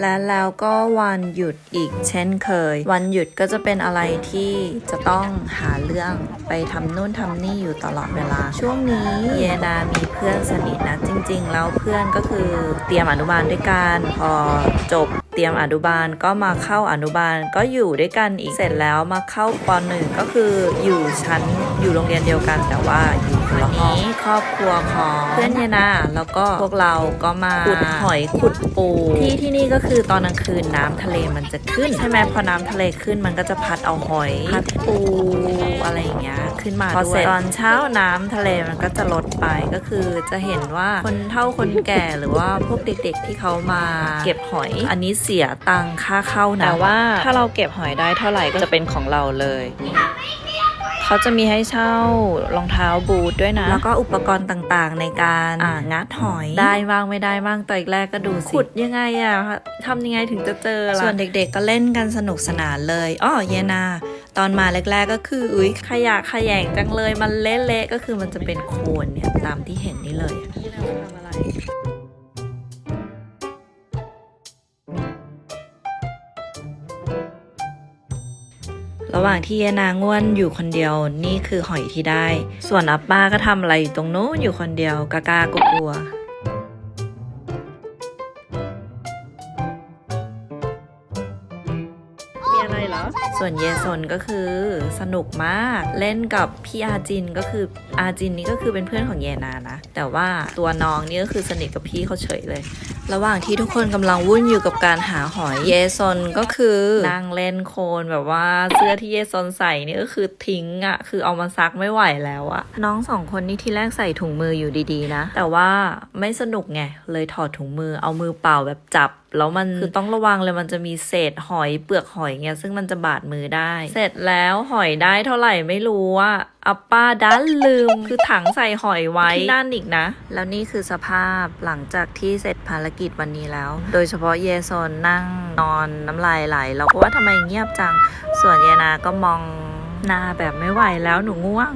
และแล้วก็วันหยุดอีกเช่นเคย วันหยุดก็จะเป็นอะไรที่จะต้องหาเรื่องไปทำนู่นทำนี่อยู่ตลอดเวลา ช่วงนี้เยนามีเพื่อนสนิทนะ จริง ๆ แล้วเพื่อนก็คือเตรียมอนุบาลด้วยกันพอจบเตรียมอนุบาลก็มาเข้าอนุบาลก็อยู่ด้วยกันอีกเสร็จแล้วมาเข้าปหนึ่งก็คืออยู่ชั้นอยู่โรงเรียนเดียวกันแต่ว่าอยู่ คนละห้องครอบครัวของเพื่อนเยนาแล้วก็พวกเราก็มาขุดหอยขุดปู ที่ที่นี่ก็คือตอนกลางคืนน้ำทะเลมันจะขึ้น ใช่ไหมพอน้ำทะเลขึ้นมันก็จะพัดเอาหอยพัดปูอะไรอย่างเงี้ยขึ้นมาพอเสร็จตอนเช้าน้ำทะเลมันก็จะลดไปก็คือจะเห็นว่าคนเฒ่าคนแก่หรือว่าพวกเด็กๆที่เขามาเก็บหอย อันนี้เสียตังค่าเข้านะแต่ว่าถ้าเราเก็บหอยได้เท่าไหร่ก็จะเป็นของเราเลย เขาจะมีให้เช่ารองเท้าบูทด้วยนะ แล้วก็อุปกรณ์ต่างๆ ในการอ่างัดหอยได้บ้างไม่ได้บ้างตอนแรกก็ดูสิขุดยังไงอะทำยังไงถึงจะเจอล่ะส่วนเด็กๆก็เล่นกันสนุกสนานเลยอ้อเยนา ตอนมาแรกๆก็คืออุ้ยขยะขยงจังเลยมันเละๆก็คือมันจะเป็นโคลนเนี่ยตามที่เห็นนี่เลยนี่เราทำอะไร ระหว่างที่ยายนาง่วนอยู่คนเดียวนี่คือหอยที่ได้ ส่วนอัปป้าก็ทำอะไรอยู่ตรงนู้นอยู่คนเดียวกากากลัวมีอะไรเหรอ ส่วนเยซนก็คือสนุกมากเล่นกับพี่อาจินก็คืออาจินนี่ก็คือเป็นเพื่อนของเยนานะ แต่ว่าตัวน้องนี่ก็คือสนิทกับพี่เขาเฉยเลยระหว่างที่ทุกคนกำลังวุ่นอยู่กับการหาหอยเยซอนก็คือนั่งเล่นโคลนแบบว่าเสื้อที่เยซอนใส่นี่ก็คือทิ้งอะ่ะคือเอามาซักไม่ไหวแล้วอะน้องสองคนนี่ที่แรกใส่ถุงมืออยู่ดีๆนะ แต่ว่าไม่สนุกไงเลยถอดถุงมือเอามือเปล่าแบบจับแล้วมันคือต้องระวังเลยมันจะมีเศษหอยเปลือกหอยเงี้ยซึ่งมันจะบาดมือได้ เสร็จแล้วหอยได้เท่าไหร่ไม่รู้อะอัปป้าดันลืม คือถังใส่หอยไว้ที่นั่นอีกนะ แล้วนี่คือสภาพหลังจากที่เสร็จภารกิจวันนี้แล้ว โดยเฉพาะเยซอนนั่งนอนน้ำลายไหลเราก็ว่าทำไมเงียบจัง ส่วนเยนาก็มองหน้าแบบไม่ไหวแล้วหนูง่วง